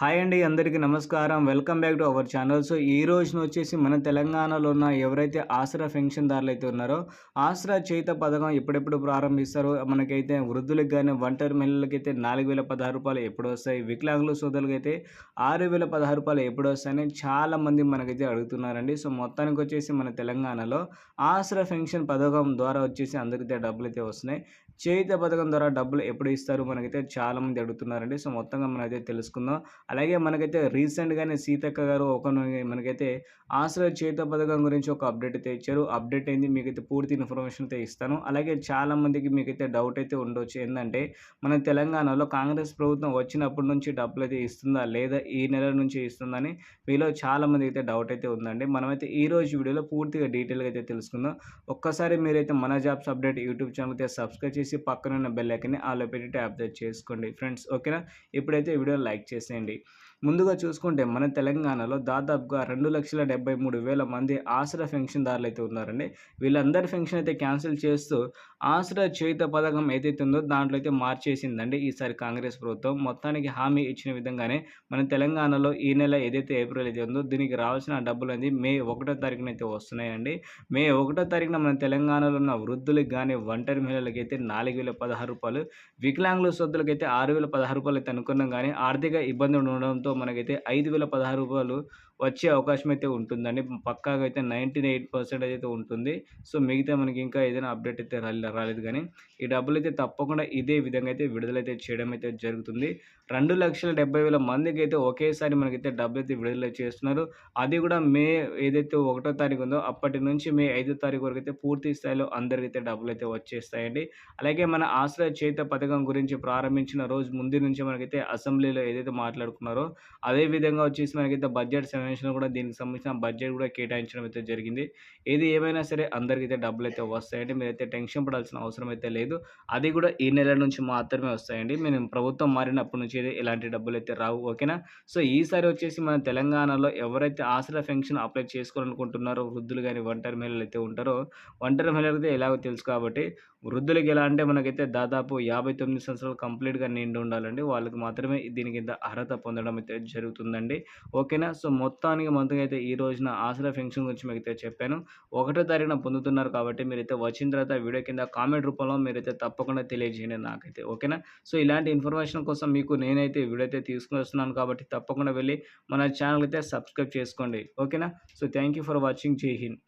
Hi అండి అందరికీ నమస్కారం. Welcome back to our channel. So ఈ రోజున వచ్చేసి మన తెలంగాణలో ఉన్న ఎవరైతే ఆసరా పెన్షన్దారులు అయితే ఉన్నారో ఆసరా చేత పథకం ఎప్పుడెప్పుడు ప్రారంభిస్తారో మనకైతే వృద్ధులకు కానీ ఒంటరి మహిళలకి అయితే నాలుగు వేల పదహారు రూపాయలు ఎప్పుడు వస్తాయి వికలాంగుల సోదరులకు అయితే ఆరు వేల పదహారు రూపాయలు ఎప్పుడు వస్తాయని చాలామంది మనకైతే అడుగుతున్నారండి. సో మొత్తానికి వచ్చేసి మన తెలంగాణలో ఆసరా పెన్షన్ పథకం ద్వారా వచ్చేసి అందరికీ డబ్బులు అయితే వస్తున్నాయి. చేత పథకం ద్వారా డబ్బులు ఎప్పుడు ఇస్తారు మనకైతే చాలామంది అడుగుతున్నారండి. సో మొత్తంగా మనమైతే తెలుసుకుందాం. అలాగే మనకైతే రీసెంట్గానే సీతక్క గారు ఒక మనకైతే ఆశ్రయ చేత పథకం గురించి ఒక అప్డేట్ అయితే ఇచ్చారు. అప్డేట్ అయింది. మీకైతే పూర్తి ఇన్ఫర్మేషన్ అయితే ఇస్తాను. అలాగే చాలామందికి మీకైతే డౌట్ అయితే ఉండొచ్చు. ఏంటంటే మన తెలంగాణలో కాంగ్రెస్ ప్రభుత్వం వచ్చినప్పటి నుంచి డబ్బులు అయితే ఇస్తుందా? లేదా ఈ నెల నుంచి ఇస్తుందని మీలో చాలామంది అయితే డౌట్ అయితే ఉందండి. మనమైతే ఈ రోజు వీడియోలో పూర్తిగా డీటెయిల్గా అయితే తెలుసుకుందాం. ఒక్కసారి మీరైతే మన జాబ్స్ అప్డేట్ యూట్యూబ్ ఛానల్ అయితే సబ్స్క్రైబ్ చేసి పక్కన ఉన్న బెల్ ఐకన్ని ఆలో పెట్టి ట్యాప్ చేసుకోండి. ఫ్రెండ్స్ ఓకేనా? ఇప్పుడైతే వీడియో లైక్ చేసేయండి. ముందుగా చూసుకుంటే మన తెలంగాణలో దాదాపుగా రెండు లక్షల డెబ్బై మూడు వేల మంది ఆసరా పెన్షన్దారులు అయితే ఉన్నారండి. వీళ్ళందరి పెన్షన్ అయితే క్యాన్సిల్ చేస్తూ ఆసరా చేయుత పథకం ఏదైతే ఉందో దాంట్లో అయితే మార్చేసిందండి ఈసారి కాంగ్రెస్ ప్రభుత్వం. మొత్తానికి హామీ ఇచ్చిన విధంగానే మన తెలంగాణలో ఈ నెల ఏదైతే ఏప్రిల్ అయితే ఉందో దీనికి రావాల్సిన డబ్బులు అనేది మే ఒకటో తారీఖున అయితే వస్తున్నాయండి. మే ఒకటో తారీఖున మన తెలంగాణలో ఉన్న వృద్ధులకు కానీ ఒంటరి మహిళలకి అయితే నాలుగు వేల పదహారు రూపాయలు వికలాంగుల సొద్దులకైతే అయితే ఆరు వేల పదహారు రూపాయలు అయితే అనుకున్నాం కానీ ఆర్థిక ఇబ్బంది ఉండడంతో మనకైతే ఐదు వేల పదహారు రూపాయలు వచ్చే అవకాశం అయితే ఉంటుందండి. పక్కాగా అయితే నైంటీ ఎయిట్ పర్సెంటేజ్ అయితే ఉంటుంది. సో మిగతా మనకి ఇంకా ఏదైనా అప్డేట్ అయితే రాలేదు కానీ ఈ డబ్బులు అయితే తప్పకుండా ఇదే విధంగా అయితే విడుదలైతే చేయడం అయితే జరుగుతుంది. రెండు లక్షల డెబ్బై వేల మందికి అయితే ఒకేసారి మనకైతే డబ్బులు అయితే విడుదల చేస్తున్నారు. అది కూడా మే ఏదైతే ఒకటో తారీఖు ఉందో అప్పటి నుంచి మే ఐదో తారీఖు వరకు అయితే పూర్తి స్థాయిలో అందరికైతే డబ్బులు అయితే వచ్చేస్తాయండి. అలాగే మన ఆశ్రయ చేత పథకం గురించి ప్రారంభించిన రోజు ముందు నుంచి మనకైతే అసెంబ్లీలో ఏదైతే మాట్లాడుకు అదే విధంగా వచ్చేసి మనకైతే బడ్జెట్ సమావేశంలో కూడా దీనికి సంబంధించిన బడ్జెట్ కూడా కేటాయించడం అయితే జరిగింది. ఏది ఏమైనా సరే అందరికైతే డబ్బులు అయితే వస్తాయండి. మీరైతే టెన్షన్ పడాల్సిన అవసరం అయితే లేదు. అది కూడా ఈ నెల నుంచి మాత్రమే వస్తాయండి. మేము ప్రభుత్వం మారినప్పటి నుంచి ఎలాంటి డబ్బులు అయితే రావు. ఓకేనా? సో ఈసారి వచ్చేసి మన తెలంగాణలో ఎవరైతే ఆసరా పెన్షన్ అప్లై చేసుకోవాలనుకుంటున్నారో వృద్ధులు కానీ ఒంటరి మహిళలు అయితే ఉంటారో ఒంటరి మహిళలు అయితే ఎలాగో తెలుసు కాబట్టి వృద్ధులకి ఎలా అంటే మనకైతే దాదాపు యాభై తొమ్మిది సంవత్సరాలు కంప్లీట్గా నిండి ఉండాలండి. వాళ్ళకి మాత్రమే దీని కింద అర్హత పొందడం అయితే జరుగుతుందండి. ఓకేనా? సో మొత్తానికి మొత్తంగా అయితే ఈ రోజున ఆసరా పెన్షన్ గురించి మీకు అయితే చెప్పాను. ఒకటో తారీఖున పొందుతున్నారు కాబట్టి మీరైతే వచ్చిన తర్వాత వీడియో కింద కామెంట్ రూపంలో మీరైతే తప్పకుండా తెలియజేయండి నాకైతే. ఓకేనా? సో ఇలాంటి ఇన్ఫర్మేషన్ కోసం మీకు నేనైతే వీడియో అయితే తీసుకుని వస్తున్నాను కాబట్టి తప్పకుండా వెళ్ళి మన ఛానల్ అయితే సబ్స్క్రైబ్ చేసుకోండి. ఓకేనా? So thank you for watching. Jai Hind.